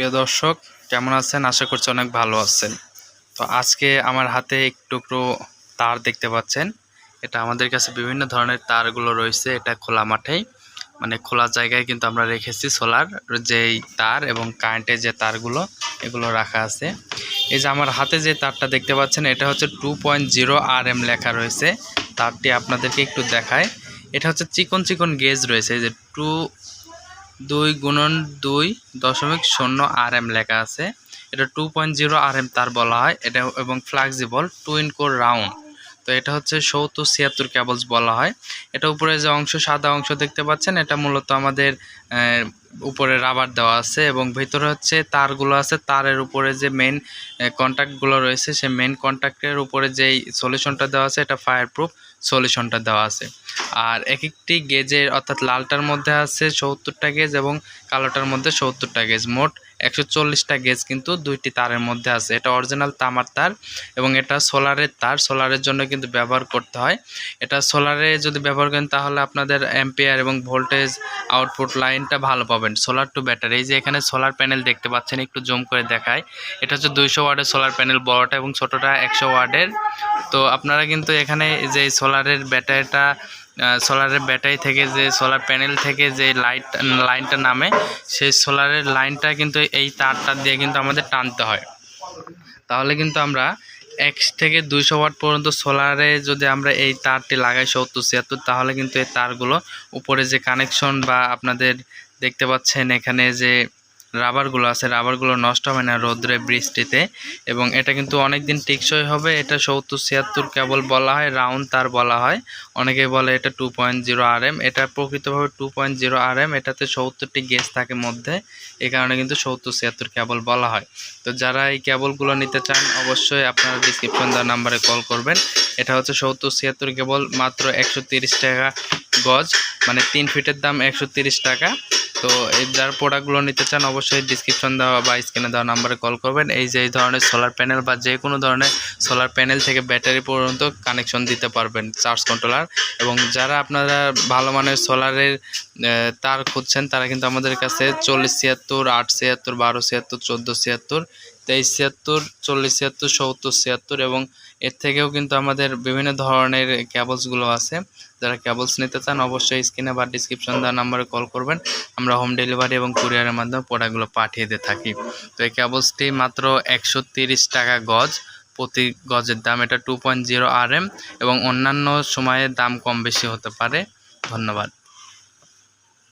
প্রিয় দর্শক, কেমন আছেন? আশা করছি অনেক ভালো আছেন। তো আজকে আমার হাতে একটু তার দেখতে পাচ্ছেন। এটা আমাদের কাছে বিভিন্ন ধরনের তারগুলো রয়েছে। এটা খোলা মাঠেই মানে খোলা জায়গায় কিন্তু আমরা রেখেছি সোলার। যেই তার এবং কারেন্টের যে তারগুলো, এগুলো রাখা আছে। এই যে আমার হাতে যে তারটা দেখতে পাচ্ছেন, এটা হচ্ছে two point zero R M লেখা রয়েছে। তারটি আপনাদেরকে একটু দেখায়। এটা হচ্ছে চিকন চিকন গেজ রয়েছে। যে টু দুই গুণন দুই দশমিক শূন্য আর এম লেখা আছে। এটা two point zero R M তার বলা হয়। এটা এবং ফ্লেক্সিবল টুইন কোর রাউন্ড তো এটা হচ্ছে সত্তর ছিয়াত্তর কেবলস বলা হয়। এটা উপরে যে অংশ, সাদা অংশ দেখতে পাচ্ছেন, এটা মূলত আমাদের উপরে রাবার দেওয়া আছে এবং ভিতরে হচ্ছে তারগুলো আছে। তারের উপরে যে মেন কন্ট্যাক্টগুলো রয়েছে, সেই মেন কন্ট্যাক্টের উপরে যেই সলিউশনটা দেওয়া আছে, এটা ফায়ার প্রুফ সলিউশনটা দেওয়া আছে। আর এক একটি গেজের অর্থাৎ লালটার মধ্যে আছে সত্তরটা গেজ এবং কালোটার মধ্যে সত্তরটা গেজ মোট একশো চল্লিশটা গেজ কিন্তু দুইটি তারের মধ্যে আছে। এটা অরিজিনাল তামার তার এবং এটা সোলারের তার। সোলারের জন্য কিন্তু ব্যবহার করতে হয়। এটা সোলারে যদি ব্যবহার করেন তাহলে আপনাদের অ্যাম্পিয়ার এবং ভোল্টেজ আউটপুট লাইনটা ভালো পাবেন সোলার টু ব্যাটারি এই যে এখানে সোলার প্যানেল দেখতে পাচ্ছেন, একটু জুম করে দেখায়। এটা হচ্ছে দুইশো ওয়ার্ডের সোলার প্যানেল বড়টা এবং ছোটোটা একশো ওয়ার্ডের তো আপনারা কিন্তু এখানে যে সোলারের ব্যাটারিটা সোলারের ব্যাটারি থেকে যে সোলার প্যানেল থেকে যে লাইট লাইনটা নামে, সেই সোলারের লাইনটা কিন্তু এই তারটা দিয়ে কিন্তু আমাদের টানতে হয়। তাহলে কিন্তু আমরা এক থেকে দুইশো ওয়াট পর্যন্ত সোলারে যদি আমরা এই তারটি লাগাই সত্তর ছিয়াত্তর, তাহলে কিন্তু এই তারগুলো উপরে যে কানেকশন বা আপনাদের দেখতে পাচ্ছেন এখানে যে রাবারগুলো আছে, রাবারগুলো নষ্ট হবে না রোদ্রে বৃষ্টিতে। এবং এটা কিন্তু অনেক দিন টেকসই হবে, এটা সত্তর ছিয়াত্তর কেবল বলা হয়, রাউন্ড তার বলা হয়। অনেকে বলে এটা two point zero R M এটা প্রকৃতভাবে two point zero R M এটাতে সত্তরটি গেজ থাকে মধ্যে এই কারণে কিন্তু সত্তর ছিয়াত্তর কেবল বলা হয়। তো যারা এই কেবলগুলো নিতে চান, অবশ্যই আপনারা ডিসক্রিপশন দেওয়া নাম্বারে কল করবেন। এটা হচ্ছে সত্তর ছিয়াত্তর কেবল মাত্র একশো টাকা গজ মানে তিন ফিটের দাম একশো টাকা। তো এই যার প্রোডাক্টগুলো নিতে চান অবশ্যই ডিসক্রিপশন দেওয়া বা স্ক্রিনে দেওয়া নাম্বারে কল করবেন। এই যে এই ধরনের সোলার প্যানেল বা যে কোনো ধরনের সোলার প্যানেল থেকে ব্যাটারি পর্যন্ত কানেকশন দিতে পারবেন চার্জ কন্ট্রোলার এবং যারা আপনারা ভালো মানের সোলারের তার খুঁজছেন, তারা কিন্তু আমাদের কাছে চল্লিশ ছিয়াত্তর, আট ছিয়াত্তর, বারো ছিয়াত্তর, চোদ্দ ছিয়াত্তর তেইশ ছিয়াত্তর, চল্লিশ ছিয়াত্তর, সত্তর ছিয়াত্তর এবং এর থেকেও কিন্তু আমাদের বিভিন্ন ধরনের ক্যাবলসগুলো আছে। যারা ক্যাবলস নিতে চান অবশ্যই স্ক্রিনে বা ডিসক্রিপশন দেওয়া নাম্বারে কল করবেন। আমরা হোম ডেলিভারি এবং কুরিয়ারের মাধ্যমে প্রোডাক্টগুলো পাঠিয়ে দিয়ে থাকি। তো এই ক্যাবলসটি মাত্র একশো টাকা গজ। প্রতি গজের দাম এটা two point zero R M এবং অন্যান্য সময়ে দাম কম বেশি হতে পারে। ধন্যবাদ।